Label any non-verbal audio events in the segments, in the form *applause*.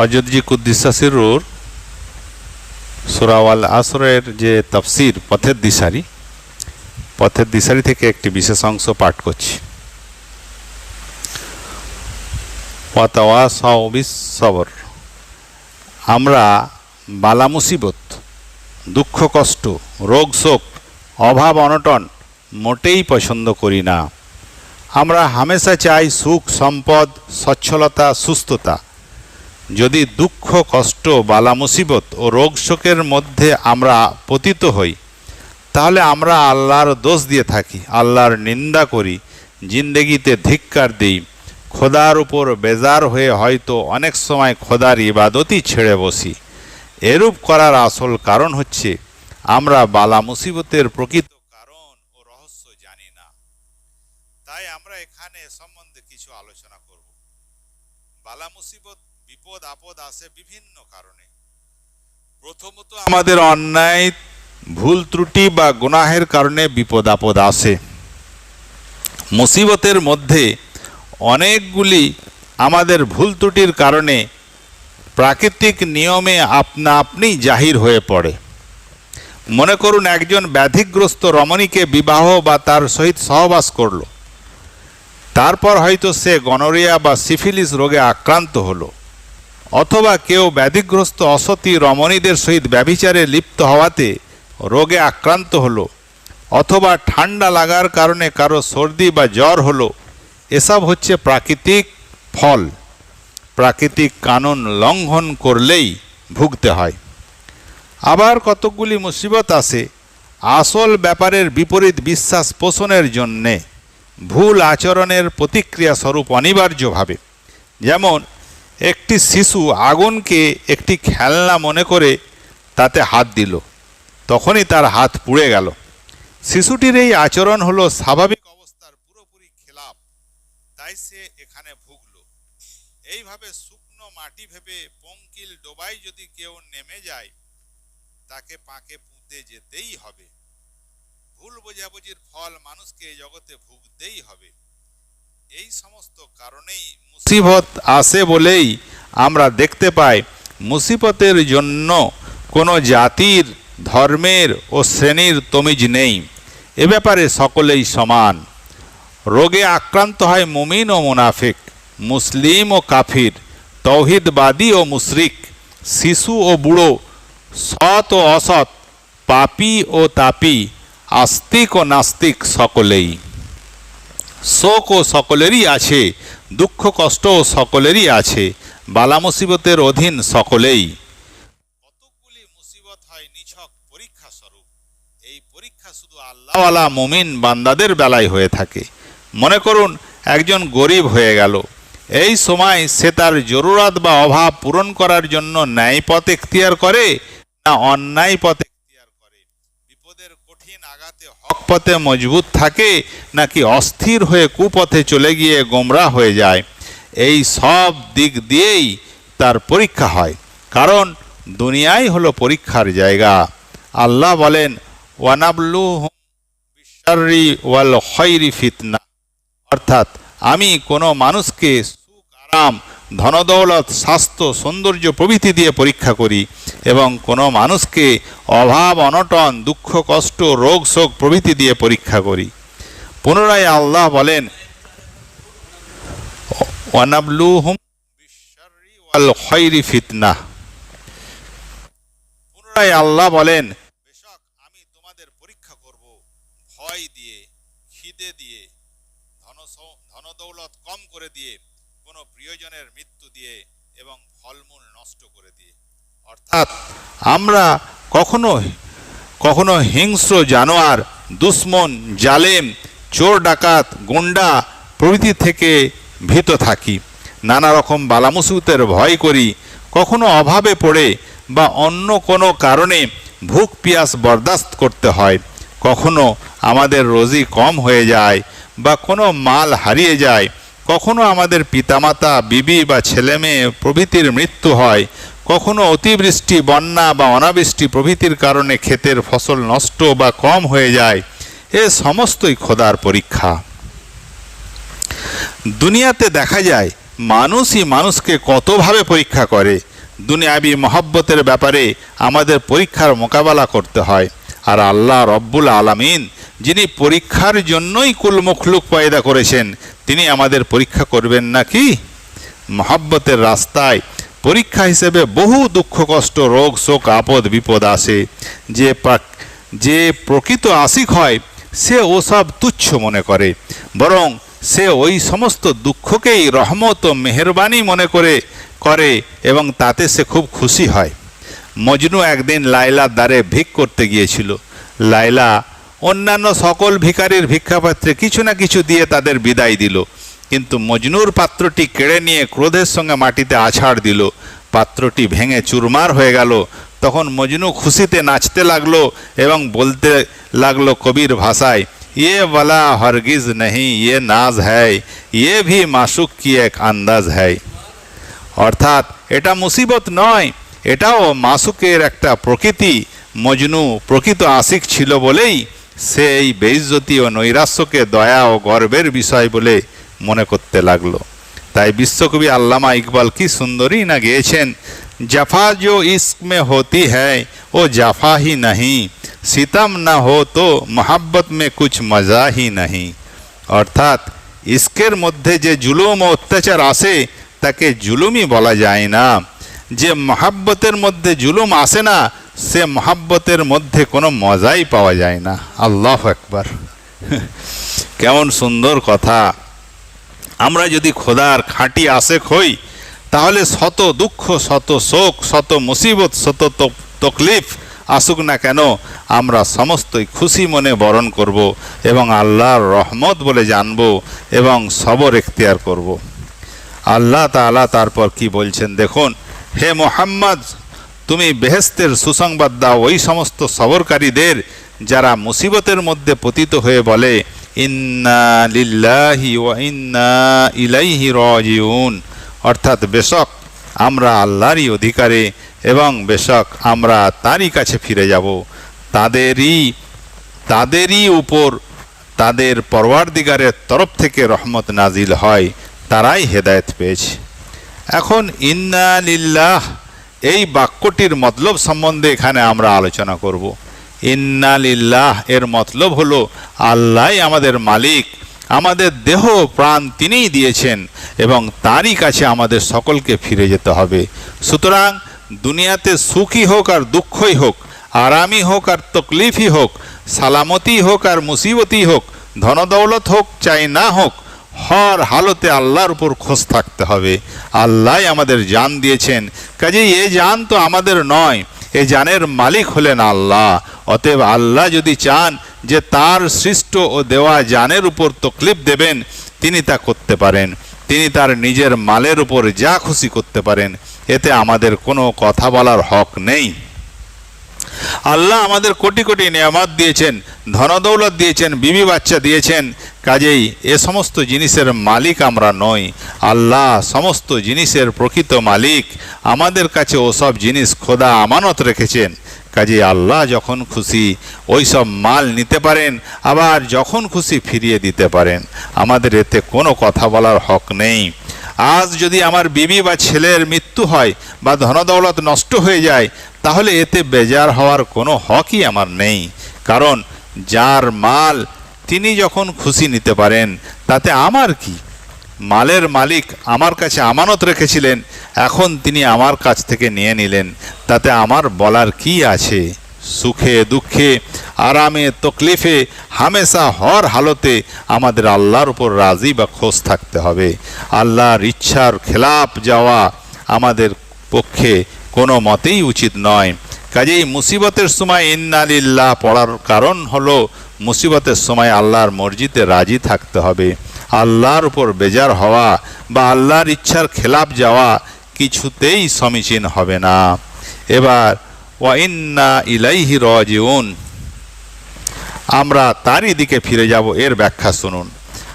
হজরতজি কুদ্দিসাসিরুর সুরাওয়াল আসরের যে তফসির পথের দিশারি পথের দিশারি থেকে একটি বিশেষ অংশ পাঠ করছি। আমরা বালা মুসিবত, দুঃখ কষ্ট, রোগ শোক, অভাব অনটন মোটেই পছন্দ করি না। আমরা হামেশা চাই সুখ, সম্পদ, সচ্ছলতা, সুস্থতা। যদি দুঃখ, কষ্ট, বালা মুসিবত ও রোগ শোকের মধ্যে আমরা পতিত হই, তাহলে আমরা আল্লাহর দোষ দিয়ে থাকি, আল্লাহর নিন্দা করি, জিন্দেগিতে ধিক্কার দিই। খোদার উপর বেজার হয়ে হয়তো অনেক সময় খোদার ইবাদতই ছেড়ে বসি। এরূপ করার আসল কারণ হচ্ছে, আমরা বালা মুসিবতের প্রকৃত কারণ ও রহস্য জানি না। তাই আমরা এখানে সম্বন্ধে কিছু আলোচনা করব। বালা মুসিবত বিপদ, আপদ আসে বিভিন্ন কারণে। প্রথমত আমাদের অন্যায়, ভুল ত্রুটি বা গুনাহের কারণে বিপদ, আপদ আসে মুসিবতের মধ্যে অনেকগুলি আমাদের ভুল ত্রুটির কারণে প্রাকৃতিক নিয়মে আপনা আপনি জাহির হয়ে পড়ে। মনে করুন একজন ব্যাধিগ্রস্ত রমণীকে বিবাহ বা তার সহিত সহবাস করল। তারপর হয়তো সে গনোরিয়া বা সিফিলিস রোগে আক্রান্ত হলো। অথবা কেউ ব্যাধিগ্রস্ত অসতী রমণীদের সহিত ব্যভিচারে লিপ্ত হওয়াতে রোগে আক্রান্ত হলো, অথবা ঠান্ডা লাগার কারণে কারও সর্দি বা জ্বর হলো, এসব হচ্ছে প্রাকৃতিক ফল। প্রাকৃতিক কানুন লঙ্ঘন করলেই ভুগতে হয়। আবার কতকগুলি মুসিবত আসে আসল ব্যাপারের বিপরীত বিশ্বাস পোষণের জন্যে ভুল আচরণের প্রতিক্রিয়া স্বরূপ অনিবার্যভাবে। যেমন একটি শিশু আগুনকে একটি খেলনা মনে করে তাতে হাত দিল। তখনই তার হাত পুড়ে গেল। শিশুটির এই আচরণ হলো স্বাভাবিক অবস্থার পুরোপুরি খেলাপ। তাই সে এখানে ভুগল। এইভাবে শুকনো মাটি ভেবে পঙ্কিল ডোবাই যদি কেউ নেমে যায়, তাকে পাকে পুঁতে যেতেই হবে। ভুল বোঝাবুঝির ফল মানুষকে জগতে ভুগতেই হবে। এই সমস্ত কারণেই মুসিবত আসে বলেই আমরা দেখতে পাই। মুসিবতের জন্য কোনো জাতির, ধর্মের ও শ্রেণির তমিজ নেই। এ ব্যাপারে সকলেই সমান। রোগে আক্রান্ত হয় মুমিন ও মুনাফিক, মুসলিম ও কাফির তৌহিদবাদী ও মুশরিক, শিশু ও বুড়ো, সৎ ও অসৎ, পাপী ও তাপী, আস্তিক ও নাস্তিক সকলেই। শোক ও সকলেরই আছে, দুঃখ কষ্ট ও সকলেরই আছে, বালা মুসিবতের অধীন সকলেই। কতকগুলি মুসিবত হয় নিছক পরীক্ষা স্বরূপ, এই পরীক্ষা শুধু আল্লাহওয়ালা মুমিন বান্দাদের বেলায় হয়ে থাকে। মনে করুন, একজন গরিব হয়ে গেল। এই সময় সে তার জরুরাত বা অভাব পূরণ করার জন্য ন্যায় পথ এখতিয়ার করে না অন্যায় পথ এখতিয়ার করে বিপদের কঠিন পথে মজবুত থাকে, নাকি অস্থির হয়ে কুপথে চলে গিয়ে গোমরা হয়ে যায়? এই সব দিক দিয়েই তার পরীক্ষা হয়। কারণ দুনিয়াই হলো পরীক্ষার জায়গা। আল্লাহ বলেন ওয়ানাবলু ওয়াল খৈরি ফিতনা। অর্থাৎ, আমি কোনো মানুষকে সুখ, আরাম, ধনদৌলত, স্বাস্থ্য, সৌন্দর্য প্রভৃতি দিয়ে পরীক্ষা করি। এবং কোনো মানুষকে অভাব, অনটন, দুঃখ, কষ্ট, রোগ, শোক প্রভৃতি দিয়ে পরীক্ষা করি। পুনরায় আল্লাহ বলেন ওয়াল খৈরি ফিতনা পুনরায় আল্লাহ বলেন আমি তোমাদের পরীক্ষা করব ভয় দিয়ে, খিদে দিয়ে, ধন ধনদৌলত কম করে দিয়ে, কোনো প্রিয়জনের মৃত্যু দিয়ে এবং ফলমূল নষ্ট করে দিয়ে। অর্থাৎ আমরা কখনো কখনো হিংস্র জানোয়ার, দুশ্মন, জালেম, চোর ডাকাত, গুন্ডা প্রভৃতি থেকে ভীত থাকি। নানা রকম বালামুসিবতের ভয় করি, কখনো অভাবে পড়ে বা অন্য কোনো কারণে ভুক পিয়াস বরদাস্ত করতে হয়। কখনো আমাদের রোজি কম হয়ে যায় বা কোনো মাল হারিয়ে যায়। কখনো আমাদের পিতামাতা, বিবি বা ছেলেমেয়ে প্রভৃতির মৃত্যু হয় কখনো অতিবৃষ্টি, বন্যা বা অনাবৃষ্টি প্রভৃতির কারণে ক্ষেতের ফসল নষ্ট বা কম হয়ে যায়, এ সমস্তই খোদার পরীক্ষা। দুনিয়াতে দেখা যায়, মানুষই মানুষকে কতভাবে পরীক্ষা করে। দুনিয়াবি মহব্বতের ব্যাপারে আমাদের পরীক্ষার মোকাবেলা করতে হয়। আর আল্লাহ রব্বুল আলামিন, যিনি পরীক্ষার জন্যই কুল মুখলুক পয়দা করেছেন, তিনি আমাদের পরীক্ষা করবেন নাকি? মহাব্বতের রাস্তায় পরীক্ষা হিসেবে বহু দুঃখ, কষ্ট, রোগ, শোক, আপদ, বিপদ আসে। যে যে প্রকৃত আশিক হয়, সে ওসব তুচ্ছ মনে করে। বরং সে ওই সমস্ত দুঃখকেই রহমত ও মেহরবানি মনে করে করে এবং তাতে সে খুব খুশি হয়। মজনু একদিন লাইলার দ্বারে ভিক করতে গিয়েছিল। লাইলা অন্যান্য সকল ভিখারির ভিক্ষাপাত্রে কিছু না কিছু দিয়ে তাদের বিদায় দিল। কিন্তু মজনুর পাত্রটি কেড়ে নিয়ে ক্রোধের সঙ্গে মাটিতে আছাড় দিল। পাত্রটি ভেঙে চুরমার হয়ে গেল। তখন মজনু খুশিতে নাচতে লাগল এবং বলতে লাগল কবির ভাষায় ইয়ে বলা হরগিজ নেই ইয়ে নাজ হ্যায় ইয়ে ভি মাসুক কি এক আন্দাজ হ্যায়। অর্থাৎ এটা মুসিবত নয়, এটাও মাসুকের একটা প্রকৃতি। মজনু প্রকৃত আশিক ছিল বলেই সে এই বেইজ্জতি ও নৈরাশ্যকে দয়া ও গর্বের বিষয় বলে মনে করতে লাগল। তাই বিশ্বকবি আল্লামা ইকবাল কি সুন্দরী না গেয়েছেন? জাফা জো ইস্ক মে হতি হ্যায়, ও জাফা নাহি। সীতাম না হো তো মহাব্বত মে কুছ মজা নাহি। অর্থাৎ ইস্কের মধ্যে যে জুলুম অত্যাচার আসে, তাকে জুলুমই বলা যায় না। যে মহাব্বতের মধ্যে জুলুম আসে না, সে মহাব্বতের মধ্যে কোনো মজাই পাওয়া যায় না। আল্লাহ একবার *laughs* কেমন সুন্দর কথা। আমরা যদি খোদার খাঁটি আশেক হই, তাহলে শত দুঃখ, শত শোক, শত মুসিবত, শত তকলিফ আসুক না কেন, আমরা সমস্তই খুশি মনে বরণ করব এবং আল্লাহর রহমত বলে জানব এবং সবর এখতিয়ার করব। আল্লাহ তাআলা তারপর কি বলছেন? দেখুন, হে মোহাম্মদ, তুমি বেহেস্তের সুসংবাদ দাও ওই সমস্ত সবরকারীদের যারা মুসিবতের মধ্যে পতিত হয়ে বলে ইন্না লিল্লাহি ইন্না অর্থাৎ বেশক আমরা আল্লাহরই অধিকারে এবং বেশক আমরা তারই কাছে ফিরে যাব। তাদেরই তাদেরই উপর তাদের পরওয়ারদিগারের তরফ থেকে রহমত নাজিল হয়, তারাই হেদায়েত পেয়েছে। এখন ইন্না লিল্লাহ এই বাক্যটির মতলব সম্বন্ধে এখানে আমরা আলোচনা করব। ইন্না লিল্লাহ এর মতলব হলো আল্লাহ আমাদের মালিক, আমাদের দেহ প্রাণ তিনিই দিয়েছেন এবং তারই কাছে আমাদের সকলকে ফিরে যেতে হবে। সুতরাং দুনিয়াতে সুখী হোক আর দুঃখই হোক, আরামই হোক আর তকলিফই হোক, সালামতি হোক আর মুসিবতই হোক, ধনদৌলত হোক, চাই না হোক, হর হালতে আল্লাহর উপর খোঁজ থাকতে হবে। আল্লাহ আমাদের জান দিয়েছেন, কাজেই এ জান তো আমাদের নয়, এ জানের মালিক হলেন আল্লাহ। অতএব আল্লাহ যদি চান যে তার সৃষ্ট ও দেওয়া জানের উপর তকলিফ দেবেন, তিনি তা করতে পারেন। তিনি তার নিজের মালের উপর যা খুশি করতে পারেন, এতে আমাদের কোনো কথা বলার হক নেই। আল্লাহ আমাদের কোটি কোটি নিয়ামত দিয়েছেন, ধনদৌলত দিয়েছেন, বিবি বাচ্চা দিয়েছেন, কাজেই এ সমস্ত জিনিসের মালিক আমরা নই। আল্লাহ সমস্ত জিনিসের প্রকৃত মালিক, আমাদের কাছে ওসব জিনিস খোদা আমানত রেখেছেন। কাজেই আল্লাহ যখন খুশি ওই সব মাল নিতে পারেন, আবার যখন খুশি ফিরিয়ে দিতে পারেন। আমাদের এতে কোনো কথা বলার হক নেই। আজ যদি আমার বিবি বা ছেলের মৃত্যু হয় বা ধনদৌলত নষ্ট হয়ে যায়, তাহলে এতে বেজার হওয়ার কোনো হকই আমার নেই। কারণ যার মাল তিনি যখন খুশি নিতে পারেন, তাতে আমার কি? মালের মালিক আমার কাছে আমানত রেখেছিলেন, এখন তিনি আমার কাছ থেকে নিয়ে নিলেন। তাতে আমার বলার কি আছে? সুখে, দুঃখে, আরামে, তকলিফে, হামেশা হর হালতে আমাদের আল্লাহর উপর রাজি বা খোঁজ থাকতে হবে। আল্লাহর ইচ্ছার খেলাপ যাওয়া আমাদের পক্ষে কোনো মতেই উচিত নয়। কাজেই মুসিবতের সময় ইন্নালিল্লাহ পড়ার কারণ হলো, মুসিবতের সময় আল্লাহর মসজিদে রাজি থাকতে হবে। আল্লাহর উপর বেজার হওয়া বা আল্লাহর ইচ্ছার খেলাপ যাওয়া কিছুতেই সমীচীন হবে না। এবার ওয়াইন্না ইলাইহি রাজিউন। আমরা তারই দিকে ফিরে যাব, এর ব্যাখ্যা শুনুন।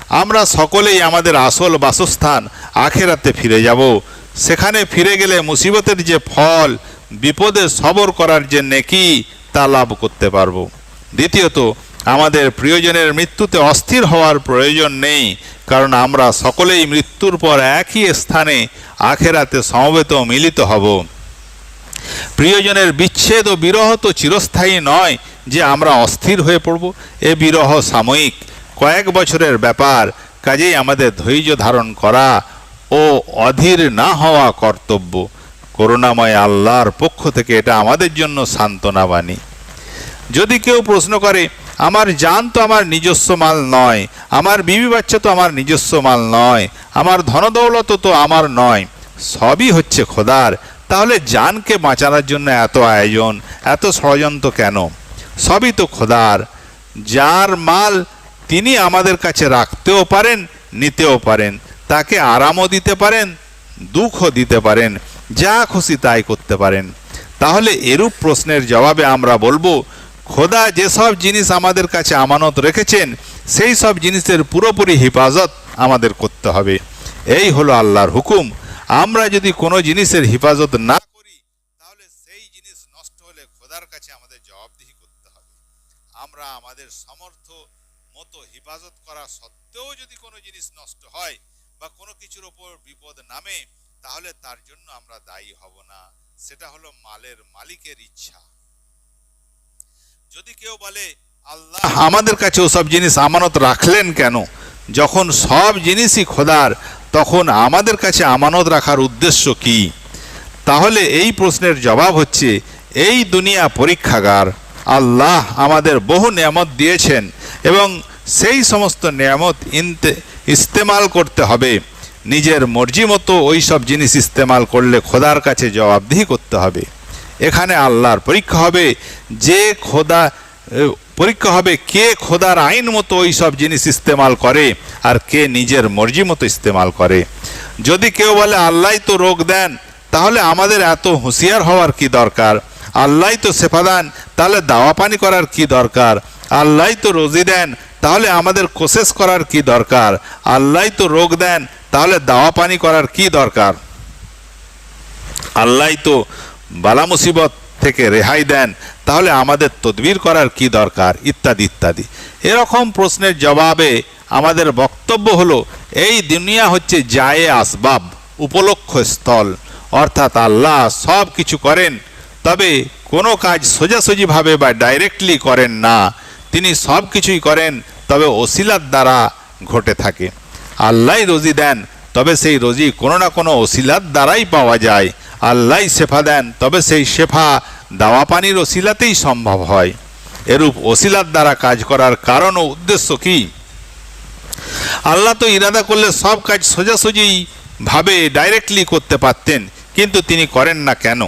আমরা সকলেই আমাদের আসল বাসস্থান আখেরাতে ফিরে যাব। সেখানে ফিরে গেলে মুসিবতের যে ফল, বিপদে সবর করার যে নেকি, তা লাভ করতে পারব। দ্বিতীয়ত আমাদের প্রিয়জনের মৃত্যুতে অস্থির হওয়ার প্রয়োজন নেই, কারণ আমরা সকলেই মৃত্যুর পর একই স্থানে আখেরাতে সমবেত মিলিত হব। প্রিয়জনের বিচ্ছেদ ও বিরহ তো চিরস্থায়ী নয় যে আমরা অস্থির হয়ে পড়ব। এ বিরহ সাময়িক, কয়েক বছরের ব্যাপার, কাজেই আমাদের ধৈর্য ধারণ করা ও অধীর না হওয়া কর্তব্য। করুণাময় আল্লাহর পক্ষ থেকে এটা আমাদের জন্য সান্ত্বনা বাণী যদি কেউ প্রশ্ন করে আমার জান তো আমার নিজস্ব মাল নয়, আমার বিবি বাচ্চা তো আমার নিজস্ব মাল নয়, আমার ধনদৌলত তো আমার নয়। সবই হচ্ছে খোদার। তাহলে জানকে বাঁচানোর জন্য এত আয়োজন, এত ষড়যন্ত্র কেন? সবই তো খোদার। যার মাল তিনি আমাদের কাছে রাখতেও পারেন, নিতেও পারেন। তাকে আরামও দিতে পারেন, দুঃখও দিতে পারেন, যা খুশি তাই করতে পারেন। তাহলে এরূপ প্রশ্নের জবাবে আমরা বলব খোদা যেসব জিনিস আমাদের কাছে আমানত রেখেছেন, সেই সব জিনিসের পুরোপুরি হেফাজত আমাদের করতে হবে। এই হলো আল্লাহর হুকুম। আমরা যদি কোনো জিনিসের হেফাজত না করি, তাহলে সেই জিনিস নষ্ট হলে খোদার কাছে আমাদের জবাবদিহি করতে হবে। আমরা আমাদের সমর্থ মতো হেফাজত করা সত্ত্বেও যদি কোনো জিনিস নষ্ট হয় বা কোনো কিছুর ওপর বিপদ নামে, তাহলে তার জন্য আমরা দায়ী হব না। সেটা হলো মালের মালিকের ইচ্ছা। যদি কেউ বলে, আল্লাহ আমাদের কাছে সব জিনিস আমানত রাখলেন কেন? যখন সব জিনিসই খোদার, তখন আমাদের কাছে আমানত রাখার উদ্দেশ্য কি? তাহলে এই প্রশ্নের জবাব হচ্ছে, এই দুনিয়া পরীক্ষাগার। আল্লাহ আমাদের বহু নিয়ামত দিয়েছেন এবং সেই সমস্ত নিয়ামত ইনতে, ইস্তেমাল করতে হবে। নিজের মর্জি মতো ওই সব জিনিস ইস্তেমাল করলে খোদার কাছে জবাবদিহি করতে হবে। এখানে আল্লাহর পরীক্ষা হবে, যে খোদা পরীক্ষা হবে কে খোদার আইন মতো ওই সব জিনিস ইস্তেমাল করে আর কে নিজের মর্জি মতো ইস্তেমাল করে। যদি কেউ বলে আল্লাহ তো রোগ দেন তাহলে আমাদের এত হুঁশিয়ার হওয়ার কি দরকার? আল্লাহ তো সেফা দেন তাহলে দাওয়া পানি করার কি দরকার? আল্লাহ তো রোজি দেন তাহলে আমাদের কোশেষ করার কি দরকার? আল্লাহ তো রোগ দেন তাহলে দাওয়া পানি করার কি দরকার? আল্লাহ তো বালা মুসিবত থেকে রেহাই দেন, তাহলে আমাদের তদবির করার কি দরকার? ইত্যাদি ইত্যাদি। এরকম প্রশ্নের জবাবে আমাদের বক্তব্য হলো, এই দুনিয়া হচ্ছে জায়ে আসবাব, উপলক্ষ স্থল। অর্থাৎ আল্লাহ সব কিছু করেন, তবে কোনো কাজ সোজাসুজিভাবে বা ডাইরেক্টলি করেন না। তিনি সব কিছুই করেন, তবে ওসিলার দ্বারা ঘটে থাকে। আল্লাহ রোজি দেন, তবে সেই রোজি কোনো না কোনো ওসিলার দ্বারাই পাওয়া যায়। আল্লাহ শেফা দেন, তবে সেই শেফা দাওয়া পানির ওসিলাতেই সম্ভব হয়। এরূপ ওসিলার দ্বারা কাজ করার কারণ ও উদ্দেশ্য কি? আল্লাহ তো ইরাদা করলে সব কাজ সোজাসুজি ভাবে ডাইরেক্টলি করতে পারতেন, কিন্তু তিনি করেন না কেন?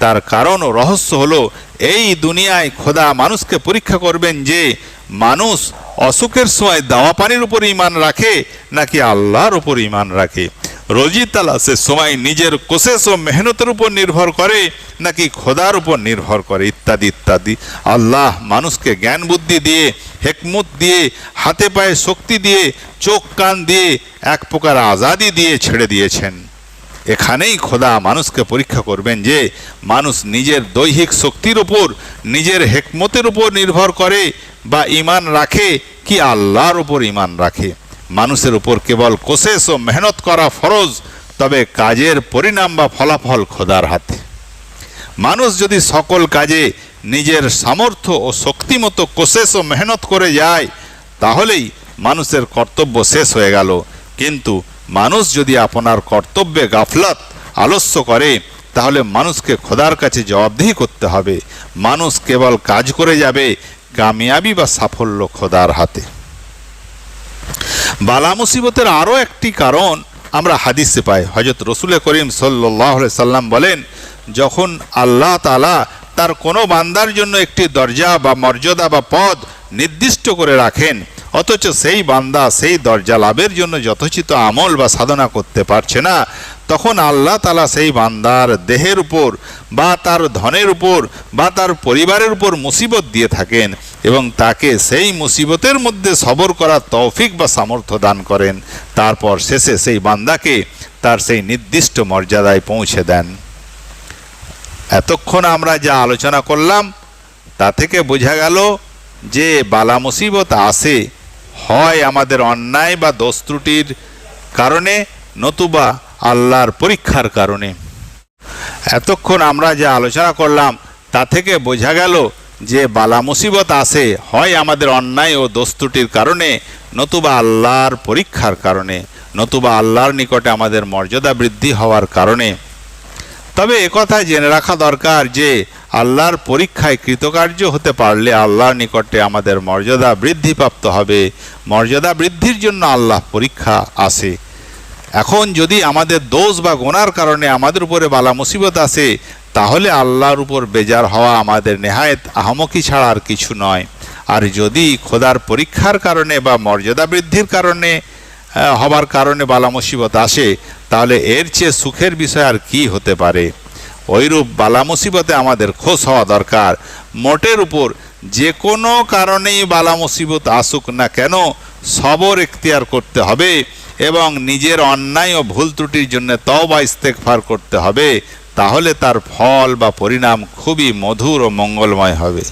তার কারণ ও রহস্য হলো, এই দুনিয়ায় খোদা মানুষকে পরীক্ষা করবেন যে মানুষ অসুখের সময় দাওয়া পানির উপর ইমান রাখে নাকি আল্লাহর উপর ইমান রাখে। রোজি তালাশের সময় নিজের কোশেষ ও মেহনতের উপর নির্ভর করে, নাকি খোদার উপর নির্ভর করে, ইত্যাদি ইত্যাদি। আল্লাহ মানুষকে জ্ঞান বুদ্ধি দিয়ে, হেকমত দিয়ে, হাতে পায়ে শক্তি দিয়ে, চোখ কান দিয়ে, এক প্রকার আজাদি দিয়ে ছেড়ে দিয়েছেন। এখানেই খোদা মানুষকে পরীক্ষা করবেন যে, মানুষ নিজের দৈহিক শক্তির উপর, নিজের হেকমতের উপর নির্ভর করে, বা ইমান রাখে, কি আল্লাহর উপর ইমান রাখে। মানুষের উপর কেবল কোশেষ ও মেহনত করা ফরজ, তবে কাজের পরিণাম বা ফলাফল খোদার হাতে। মানুষ যদি সকল কাজে নিজের সামর্থ্য ও শক্তিমতো কোশেষ ও মেহনত করে যায়, তাহলেই মানুষের কর্তব্য শেষ হয়ে গেল। কিন্তু মানুষ যদি আপনার কর্তব্যে গাফলাত, আলস্য করে, তাহলে মানুষকে খোদার কাছে জবাবদিহি করতে হবে। মানুষ কেবল কাজ করে যাবে, কামিয়াবি বা সাফল্য খোদার হাতে। বালা মুসিবতের আরও একটি কারণ আমরা হাদিসে পাই। হজরত রসুল করিম সাল্লাহ সাল্লাম বলেন, যখন আল্লাহ তালা তার কোনো বান্দার জন্য একটি দরজা বা মর্যাদা বা পদ নির্দিষ্ট করে রাখেন, অথচ সেই বান্দা সেই দরজা লাভের জন্য যথোচিত আমল বা সাধনা করতে পারছে না, তখন আল্লাহ তালা সেই বান্দার দেহের উপর বা তার ধনের উপর বা তার পরিবারের উপর মুসিবত দিয়ে থাকেন। এবং তাকে সেই মুসিবতের মধ্যে সবর করার তৌফিক বা সামর্থ্য দান করেন। তারপর শেষে সেই বান্দাকে তার সেই নির্দিষ্ট মর্যাদায় পৌঁছে দেন। এতক্ষণ আমরা যা আলোচনা করলাম, তা থেকে বোঝা গেল যে বালা মুসিবত আসে, হয় আমাদের অন্যায় বা দোষ ত্রুটির কারণে, নতুবা আল্লাহর পরীক্ষার কারণে। এতক্ষণ আমরা যা আলোচনা করলাম, তা থেকে বোঝা গেল যে বালা মুসিবত আসে হয় আমাদের অন্যায় ও দস্তুটির কারণে, নতুবা আল্লাহর পরীক্ষার কারণে, নতুবা আল্লাহর নিকটে আমাদের মর্যাদা বৃদ্ধি হওয়ার কারণে। তবে একথা জেনে রাখা দরকার যে, আল্লাহর পরীক্ষায় কৃতকার্য হতে পারলে আল্লাহর নিকটে আমাদের মর্যাদা বৃদ্ধিপ্রাপ্ত হবে। মর্যাদা বৃদ্ধির জন্য আল্লাহ পরীক্ষা আসে এখন যদি আমাদের দোষ বা গোনার কারণে আমাদের উপরে বালা মুসিবত আসে, তাহলে আল্লাহর উপর বেজার হওয়া আমাদের নেহায়েত আহমকি ছাড়া আর কিছু নয়। আর যদি খোদার পরীক্ষার কারণে বা মর্যাদা বৃদ্ধির কারণে হবার কারণে বালা মুসিবত আসে, তাহলে এর চেয়ে সুখের বিষয় আর কি হতে পারে? ওইরূপ বালা মুসিবতে আমাদের খোঁজ হওয়া দরকার। মোটের উপর যে কোনো কারণেই বালা মুসিবত আসুক না কেন, সবর এখতিয়ার করতে হবে। এবং নিজের অন্যায় ও ভুল ত্রুটির জন্য তওবা ইস্তেকফার করতে হবে, তাহলে তার ফল বা পরিণাম খুবই মধুর ও মঙ্গলময় হবে।